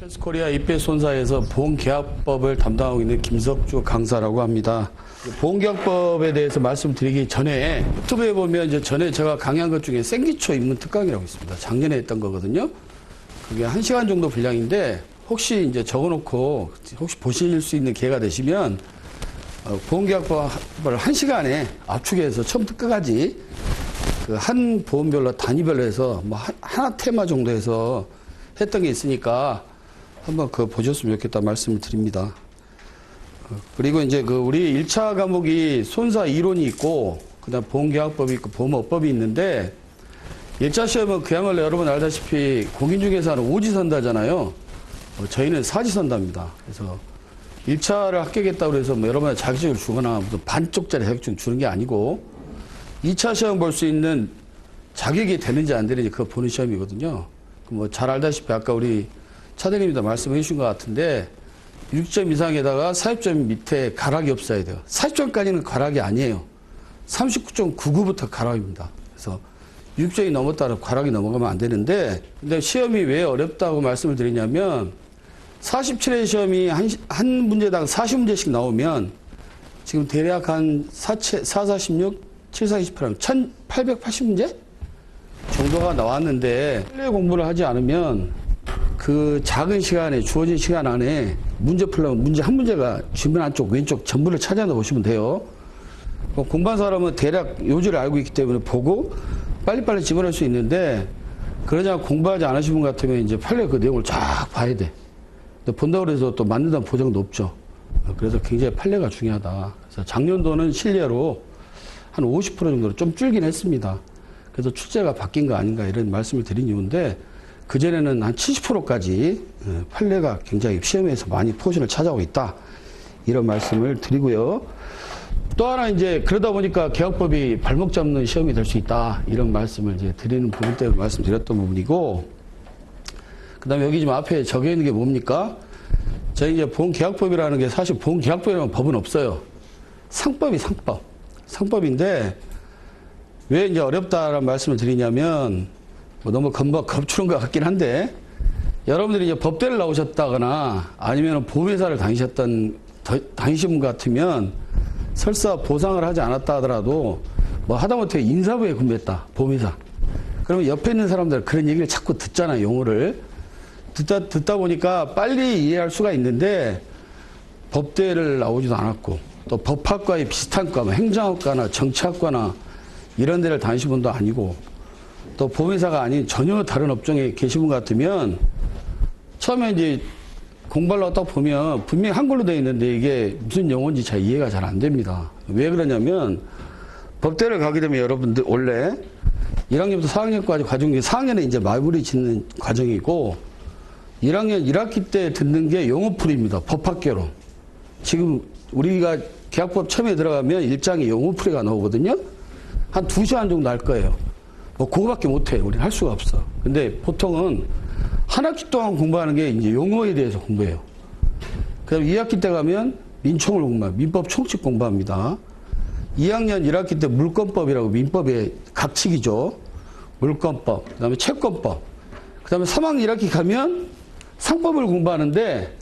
헬스코리아 EPS 손사에서 보험계약법을 담당하고 있는 김석주 강사라고 합니다. 보험계약법에 대해서 말씀드리기 전에 유튜브에 보면 이제 전에 제가 강의한 것 중에 생기초 입문 특강이라고 있습니다. 작년에 했던 거거든요. 그게 한 시간 정도 분량인데 혹시 이제 적어놓고 혹시 보실 수 있는 기회가 되시면 어, 보험계약법을 한 시간에 압축해서 처음부터 끝까지 그 한 보험별로 단위별로 해서 뭐 하- 하나 테마 정도 해서 했던 게 있으니까 한번 그 보셨으면 좋겠다 말씀을 드립니다. 어, 그리고 이제 그 우리 1차 과목이 손사 이론이 있고 그다음 보험계약법이 있고 보험업법이 있는데 1차 시험은 그야말로 여러분 알다시피 공인중개사는 오지선다잖아요. 어, 저희는 사지선다입니다. 그래서 1차를 합격했다고 해서 뭐 여러분의 자격증을 주거나 무슨 반쪽짜리 자격증 주는 게 아니고 2차 시험 볼 수 있는 자격이 되는지 안 되는지 그거 보는 시험이거든요. 뭐 잘 알다시피 아까 우리 차대님도 말씀해 주신 것 같은데 6점 이상에다가 40점 밑에 가락이 없어야 돼요. 40점까지는 가락이 아니에요. 39.99부터 가락입니다. 그래서 6점이 넘었다라 가락이 넘어가면 안 되는데 근데 시험이 왜 어렵다고 말씀을 드리냐면 47회 시험이 한, 시- 한 문제당 40문제씩 나오면 지금 대략 한 4, 4 46, 7, 4, 28하면 1880문제 정도가 나왔는데 원래 공부를 하지 않으면 그 작은 시간에 주어진 시간 안에 문제 풀려면 문제 한 문제가 주변 한쪽 왼쪽 전부를 찾아내 보시면 돼요. 뭐 공부한 사람은 대략 요지를 알고 있기 때문에 보고 빨리빨리 집어넣을 수 있는데 않고 공부하지 않으신 분 같으면 이제 판례 그 내용을 쫙 봐야 돼. 근데 본다고 해서 또 맞는다는 보장도 없죠. 그래서 굉장히 판례가 중요하다. 그래서 작년도는 실례로 한 50% 정도로 좀 줄긴 했습니다. 그래서 출제가 바뀐 거 아닌가 이런 말씀을 드린 이유인데 그전에는 한 70%까지 어, 판례가 굉장히 시험에서 많이 포진을 찾아오고 있다. 이런 말씀을 드리고요. 또 하나 이제 그러다 보니까 개혁법이 발목 잡는 시험이 될 수 있다. 이런 말씀을 이제 드리는 부분 때문에 말씀드렸던 부분이고 그 다음에 여기 지금 앞에 적혀 있는 게 뭡니까? 저희 이제 보험계약법이라는 게 사실 보험계약법이라는 법은 없어요. 상법이 상법. 상법인데 왜 이제 어렵다라는 말씀을 드리냐면 뭐 너무 겁, 겁주는 것 같긴 한데 여러분들이 이제 법대를 나오셨다거나 아니면 보험회사를 다니셨던 더- 다니신 분 같으면 설사 보상을 하지 않았다 하더라도 뭐 하다못해 인사부에 근무했다 보험회사. 그러면 옆에 있는 사람들 그런 얘기를 자꾸 듣잖아요 용어를. 듣다 듣다 보니까 빨리 이해할 수가 있는데 법대를 나오지도 않았고 또 법학과에 비슷한 과, 뭐 행정학과나 정치학과나 이런 데를 다니신 분도 아니고 또 보험회사가 아닌 전혀 다른 업종에 계신 분 같으면 처음에 이제 공부하려고 딱 보면 분명히 한글로 되어 있는데 이게 무슨 용어인지 잘 이해가 잘 안 됩니다. 왜 그러냐면 법대를 가게 되면 여러분들 원래 1학년부터 4학년까지 과정이 4학년에 이제 마무리 짓는 과정이고 1학년 1학기 때 듣는 게 용어풀이입니다. 법학계로. 지금 우리가 계약법 처음에 들어가면 일장에 용어풀이가 나오거든요. 한 2시간 정도 할 거예요. 뭐 그거밖에 못 해요. 우리는 할 수가 없어. 근데 보통은 한 학기 동안 공부하는 게 이제 용어에 대해서 공부해요. 그다음 2학기 때 가면 민총을 공부합니다. 민법 총칙 공부합니다. 2학년 1학기 때 물권법이라고 민법의 각칙이죠. 물권법, 그 다음에 채권법. 그 다음에 3학년 1학기 가면 상법을 공부하는데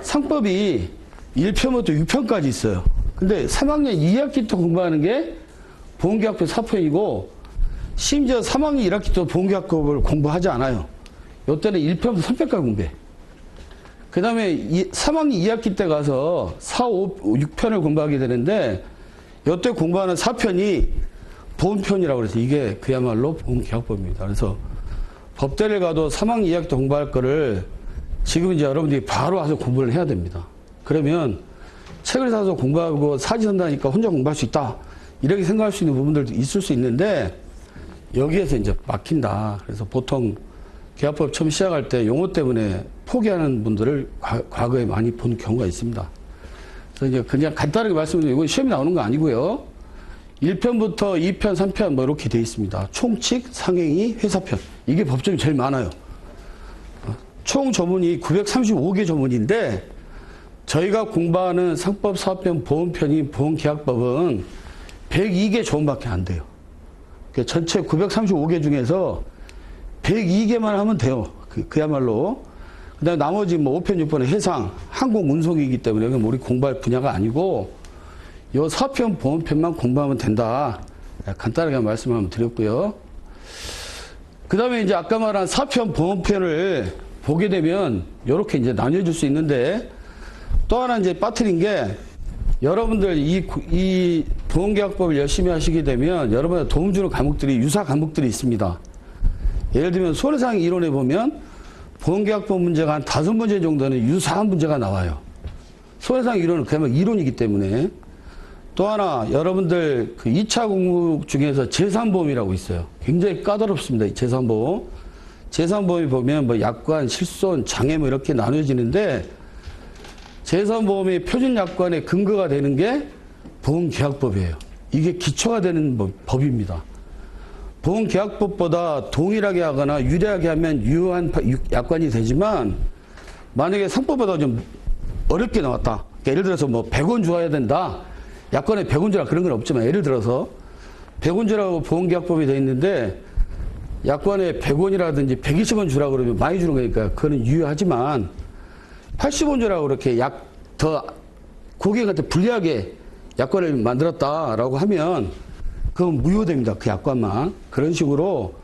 상법이 1편부터 6편까지 있어요. 근데 3학년 2학기 때 공부하는 게 보험계약법 4편이고 심지어 3학년 1학기 때 보험계약법을 공부하지 않아요. 요때는 1편부터 3편까지 공부해. 그 다음에 3학년 2학기 때 가서 4, 5, 6편을 공부하게 되는데 요때 공부하는 4편이 보험편이라고 그래서 이게 그야말로 보험계약법입니다. 그래서 법대를 가도 3학년 2학기 때 공부할 거를 지금 이제 여러분들이 바로 와서 공부를 해야 됩니다. 그러면 책을 사서 공부하고 사지 선다니까 혼자 공부할 수 있다. 이렇게 생각할 수 있는 부분들도 있을 수 있는데 여기에서 이제 막힌다. 그래서 보통 계약법 처음 시작할 때 용어 때문에 포기하는 분들을 과, 과거에 많이 본 경우가 있습니다. 그래서 이제 그냥 간단하게 말씀드리면 이건 시험이 나오는 거 아니고요. 1편부터 2편, 3편 뭐 이렇게 돼 있습니다. 총칙, 상행위, 회사편. 이게 법점이 제일 많아요. 어, 총 조문이 935개 조문인데 저희가 공부하는 상법, 사업편, 보험편인 보험계약법은 102개 조문밖에 안 돼요. 그 전체 935개 중에서 102개만 하면 돼요. 그, 그야말로. 그 다음에 나머지 뭐 5편, 6편은 해상, 항공 운송이기 때문에 우리 공부할 분야가 아니고 요 4편, 보험편만 공부하면 된다. 간단하게 말씀을 한번 드렸고요. 그 다음에 이제 아까 말한 4편, 보험편을 보게 되면 이렇게 이제 나뉘어질 수 있는데 또 하나 이제 빠뜨린 게 여러분들 이, 이 보험계약법을 열심히 하시게 되면 여러분의 도움 주는 과목들이 유사 과목들이 있습니다. 예를 들면 손해상 이론에 보면 보험계약법 문제가 한 다섯 문제 정도는 유사한 문제가 나와요. 손해상 이론은 그야말로 이론이기 때문에 또 하나 여러분들 그 2차 공부 중에서 재산보험이라고 있어요. 굉장히 까다롭습니다. 이 재산보험. 재산보험이 보면 뭐 약관, 실손, 장애 뭐 이렇게 나눠지는데 재산보험의 표준 약관의 근거가 되는 게 보험계약법이에요. 이게 기초가 되는 법- 법입니다. 보험계약법보다 동일하게 하거나 유리하게 하면 유효한 약관이 되지만 만약에 상법보다 좀 어렵게 나왔다. 그러니까 예를 들어서 뭐 100원 주어야 된다. 약관에 100원 주라 그런 건 없지만 예를 들어서 100원 주라고 보험계약법이 돼 있는데 약관에 100원이라든지 120원 주라 그러면 많이 주는 거니까 그거는 유효하지만 80원 주라고 그렇게 약 더 고객한테 불리하게 약관을 만들었다라고 하면 그건 무효됩니다. 그 약관만. 그런 식으로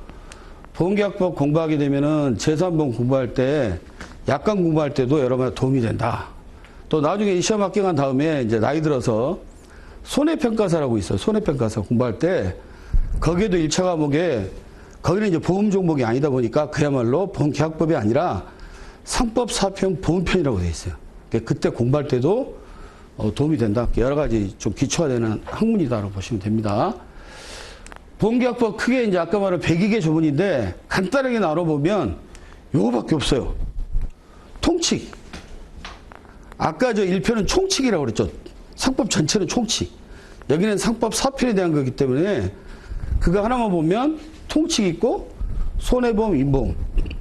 보험계약법 공부하게 되면은 재산보험 공부할 때 약관 공부할 때도 여러분에 도움이 된다. 또 나중에 이 시험 합격한 다음에 이제 나이 들어서 손해평가사라고 있어요. 손해평가사 공부할 때 거기에도 1차 과목에 거기는 이제 보험 종목이 아니다 보니까 그야말로 보험계약법이 아니라 상법 사편 보험편이라고 되어 있어요. 그러니까 그때 공부할 때도 어, 도움이 된다. 여러 가지 좀 기초가 되는 학문이다라고 보시면 됩니다. 보험계약법 크게 이제 아까 말한 102개 조문인데 간단하게 나눠보면 요거밖에 없어요. 통칙. 아까 저 1편은 총칙이라고 그랬죠. 상법 전체는 총칙. 여기는 상법 사편에 대한 거기 때문에 그거 하나만 보면 통칙 있고 손해보험, 인보험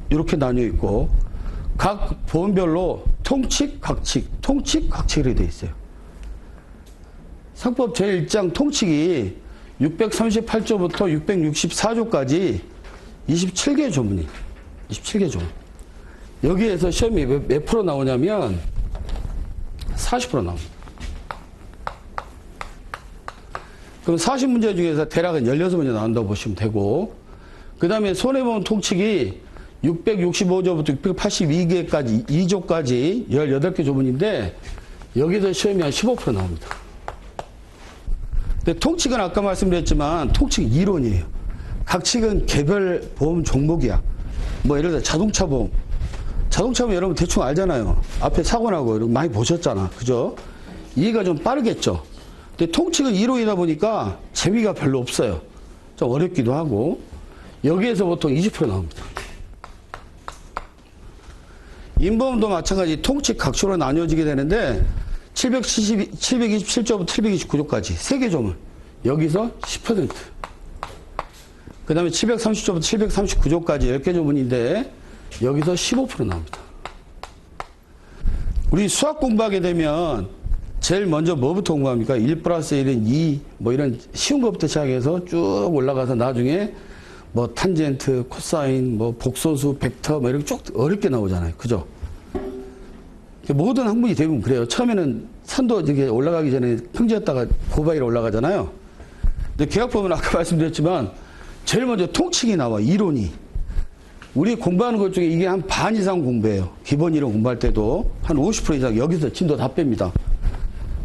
이렇게 나뉘어 있고 각 보험별로 통칙, 각칙, 통칙, 각칙으로 되어 있어요. 상법 제1장 통칙이 638조부터 664조까지 27개 조문이 27개 조문. 여기에서 시험이 몇, 몇 프로 나오냐면 40% 나옵니다. 그럼 40문제 중에서 대략은 16문제 나온다고 보시면 되고, 그 다음에 손해보험 통칙이 665조부터 682개까지, 2조까지 18개 조문인데, 여기서 시험이 한 15% 나옵니다. 근데 통칙은 아까 말씀드렸지만, 통칙 이론이에요. 각 칙은 개별 보험 종목이야. 뭐 예를 들어 자동차 보험. 자동차 보험 여러분 대충 알잖아요. 앞에 사고 나고 이런 거 많이 보셨잖아. 그죠? 이해가 좀 빠르겠죠? 근데 통칙은 이론이다 보니까 재미가 별로 없어요. 좀 어렵기도 하고 여기에서 보통 20% 나옵니다. 인보험도 마찬가지 통칙 각초로 나뉘어지게 되는데 770, 727조부터 729조까지 세 개 조문 여기서 10%. 그 다음에 730조부터 739조까지 10개 조문인데 여기서 15% 나옵니다. 우리 수학 공부하게 되면 제일 먼저 뭐부터 공부합니까? 1 플러스 1은 2, 뭐 이런 쉬운 것부터 시작해서 쭉 올라가서 나중에 뭐 탄젠트, 코사인, 뭐 복소수, 벡터 뭐 이렇게 쭉 어렵게 나오잖아요. 그죠? 모든 학문이 대부분 그래요. 처음에는 산도 이렇게 올라가기 전에 평지였다가 고바위로 올라가잖아요. 근데 계약법은 아까 말씀드렸지만 제일 먼저 통칙이 나와, 이론이. 우리 공부하는 것 중에 이게 한 반 이상 공부해요. 기본 이론 공부할 때도 한 50% 이상 여기서 진도 다 뺍니다.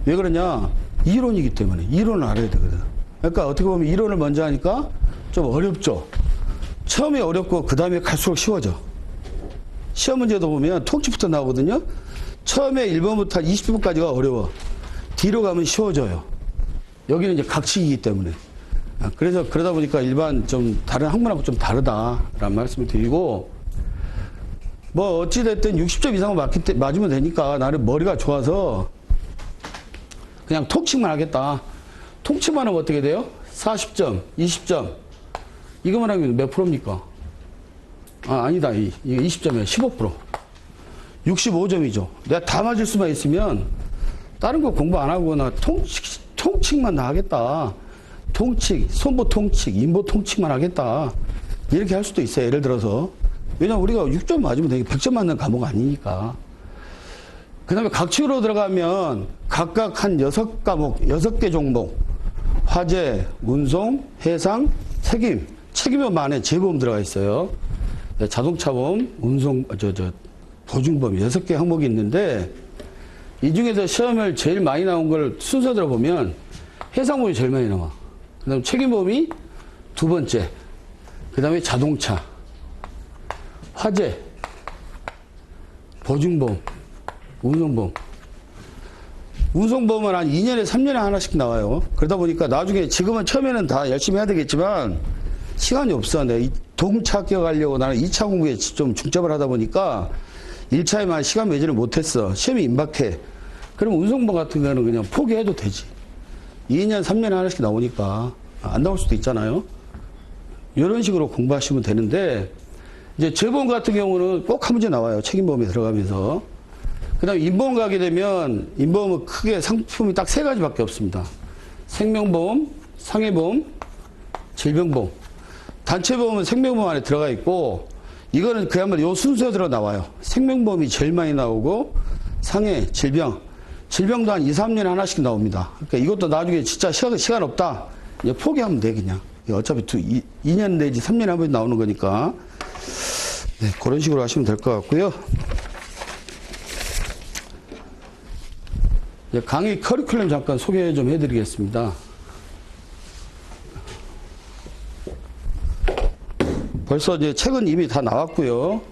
왜 그러냐? 이론이기 때문에. 이론을 알아야 되거든. 그러니까 어떻게 보면 이론을 먼저 하니까 좀 어렵죠. 처음에 어렵고 그 다음에 갈수록 쉬워져. 시험 문제도 보면 통칙부터 나오거든요. 처음에 1번부터 20번까지가 어려워. 뒤로 가면 쉬워져요. 여기는 이제 각칙이기 때문에. 아, 그래서 그러다 보니까 일반 좀 다른 학문하고 좀 다르다라는 말씀을 드리고 뭐 어찌됐든 60점 이상은 맞기 때, 맞으면 되니까 나는 머리가 좋아서 그냥 통칙만 하겠다. 통칙만 하면 어떻게 돼요? 40점, 20점. 이거만 하면 몇 프로입니까? 아, 아니다. 이, 이거 20점이야. 15%. 65점이죠. 내가 다 맞을 수만 있으면 다른 거 공부 안 하거나 통칙, 통칙만 다 하겠다. 통칙, 손보 통칙, 인보 통칙만 하겠다. 이렇게 할 수도 있어요. 예를 들어서. 왜냐면 우리가 6점 맞으면 되게 100점 맞는 과목 아니니까. 그 다음에 각축으로 들어가면 각각 한 6과목, 6개 종목. 화재, 운송, 해상, 책임. 책임은 안에 재보험 들어가 있어요. 네, 자동차 보험, 운송, 어, 저, 저, 보증보험 6개 항목이 있는데 이 중에서 시험을 제일 많이 나온 걸 순서대로 보면 해상보험이 제일 많이 나와. 그 다음에 책임보험이 두 번째. 그 다음에 자동차, 화재, 보증보험, 운송보험. 운송보험은 한 2년에 3년에 하나씩 나와요. 그러다 보니까 나중에 지금은 처음에는 다 열심히 해야 되겠지만 시간이 없어. 내가 이 동차 합격하려고 나는 2차 공부에 좀 중점을 하다 보니까 1차에만 시간 매진을 못했어. 시험이 임박해. 그럼 운송보험 같은 거는 그냥 포기해도 되지. 2년, 3년에 하나씩 나오니까 안 나올 수도 있잖아요. 이런 식으로 공부하시면 되는데 이제 재보험 같은 경우는 꼭 한 문제 나와요. 책임보험에 들어가면서. 그 다음에 인보험 가게 되면 인보험은 크게 상품이 딱 세 가지밖에 없습니다. 생명보험, 상해보험, 질병보험. 단체보험은 생명보험 안에 들어가 있고 이거는 그야말로 요 순서대로 나와요. 생명보험이 제일 많이 나오고 상해, 질병. 질병도 한 2, 3년에 하나씩 나옵니다. 그러니까 이것도 나중에 진짜 시간, 시간 없다. 이제 포기하면 돼, 그냥. 어차피 두, 2, 2년 내지 3년에 한 번 나오는 거니까. 네, 그런 식으로 하시면 될 것 같고요. 이제 강의 커리큘럼 잠깐 소개 좀 해드리겠습니다. 벌써 이제 책은 이미 다 나왔고요.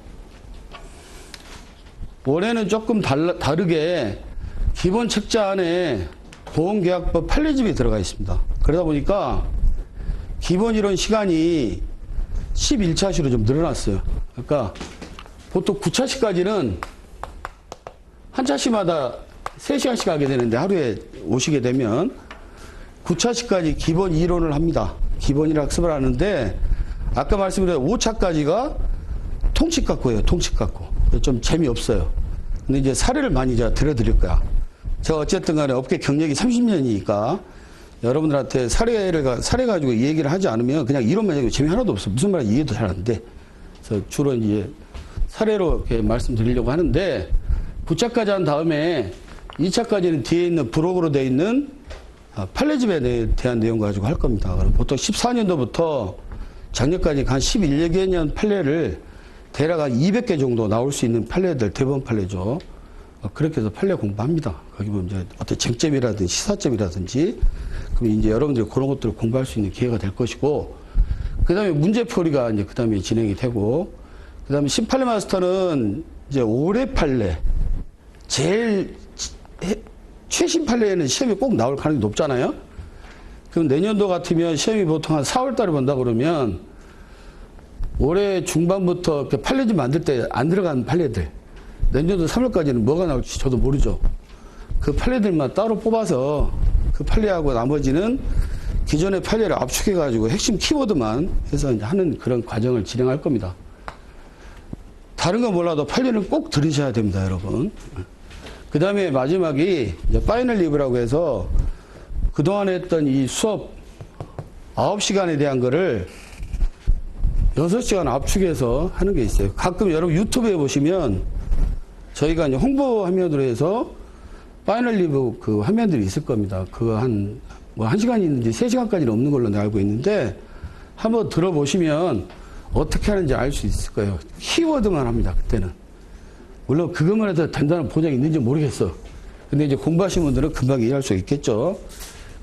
올해는 조금 달라, 다르게 기본 책자 안에 보험계약법 판례집이 들어가 있습니다. 그러다 보니까 기본 이론 시간이 11차시로 좀 늘어났어요. 그러니까 보통 9차시까지는 한 차시마다 3시간씩 하게 되는데 하루에 오시게 되면 9차시까지 기본 이론을 합니다. 기본이라 학습을 하는데 아까 말씀드린 5차까지가 통치 갖고예요. 통치 갖고. 좀 재미없어요. 근데 이제 사례를 많이 제가 들어드릴 거야. 제가 어쨌든 간에 업계 경력이 30년이니까 여러분들한테 사례를, 가- 사례 가지고 이 얘기를 하지 않으면 그냥 이론만 얘기하고 재미 하나도 없어. 무슨 말인지 이해도 잘 안 돼. 그래서 주로 이제 사례로 이렇게 말씀드리려고 하는데 9차까지 한 다음에 2차까지는 뒤에 있는 부록으로 되어 있는 아, 판례집에 대- 대한 내용 가지고 할 겁니다. 보통 14년도부터 작년까지 한 11개년 판례를 대략 한 200개 정도 나올 수 있는 판례들 대법원 판례죠. 어, 그렇게 해서 판례 공부합니다. 거기 보면 이제 어떤 쟁점이라든지 시사점이라든지 그럼 이제 여러분들이 그런 것들을 공부할 수 있는 기회가 될 것이고 그 다음에 문제풀이가 이제 그 다음에 진행이 되고 그 다음에 신판례 마스터는 이제 올해 판례 제일 해- 최신 판례에는 시험이 꼭 나올 가능성이 높잖아요. 그럼 내년도 같으면 시험이 보통 한 4월 달에 본다 그러면 올해 중반부터 판례집 만들 때 안 들어간 판례들 내년도 3월까지는 뭐가 나올지 저도 모르죠. 그 판례들만 따로 뽑아서 그 판례하고 나머지는 기존의 판례를 압축해 가지고 핵심 키워드만 해서 하는 그런 과정을 진행할 겁니다. 다른 건 몰라도 판례는 꼭 들으셔야 됩니다, 여러분. 그 다음에 마지막이 파이널 리브라고 해서 그동안 했던 이 수업 9시간에 대한 거를 6시간 압축해서 하는 게 있어요. 가끔 여러분 유튜브에 보시면 저희가 이제 홍보 화면으로 해서 파이널 리브 그 화면들이 있을 겁니다. 그거 한, 뭐, 한 시간이 있는지 세 시간까지는 없는 걸로 알고 있는데 한번 들어보시면 어떻게 하는지 알 수 있을 거예요. 키워드만 합니다, 그때는. 물론 그것만 해도 된다는 보장이 있는지 모르겠어. 근데 이제 공부하신 분들은 금방 이해할 수 있겠죠.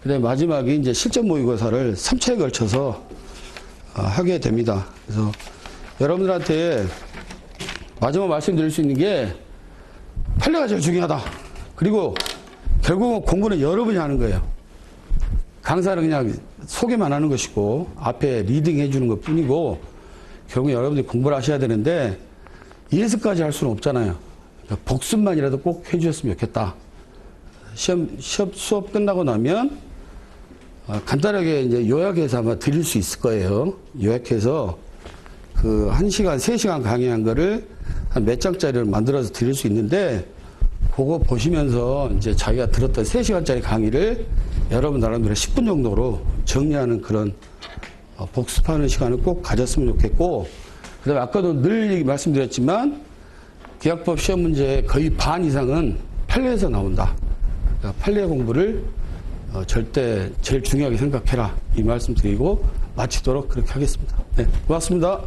그 다음에 마지막에 이제 실전 모의고사를 3차에 걸쳐서 어, 하게 됩니다. 그래서 여러분들한테 마지막 말씀드릴 수 있는 게 판례가 제일 중요하다. 그리고 결국은 공부는 여러분이 하는 거예요. 강사는 그냥 소개만 하는 것이고 앞에 리딩 해주는 것 뿐이고 결국 여러분들이 공부를 하셔야 되는데 예습까지 할 수는 없잖아요. 복습만이라도 꼭 해주셨으면 좋겠다. 시험, 시험 수업 끝나고 나면 어, 간단하게 이제 요약해서 아마 드릴 수 있을 거예요. 요약해서 그 1시간, 3시간 강의한 거를 한 몇 장짜리를 만들어서 드릴 수 있는데 그거 보시면서 이제 자기가 들었던 3시간짜리 강의를 여러분 나름대로 10분 정도로 정리하는 그런 어, 복습하는 시간을 꼭 가졌으면 좋겠고 그 다음에 아까도 늘 말씀드렸지만 계약법 시험 문제 거의 반 이상은 판례에서 나온다. 그러니까 판례 공부를 어, 절대 제일 중요하게 생각해라 이 말씀 드리고 마치도록 그렇게 하겠습니다. 네, 고맙습니다.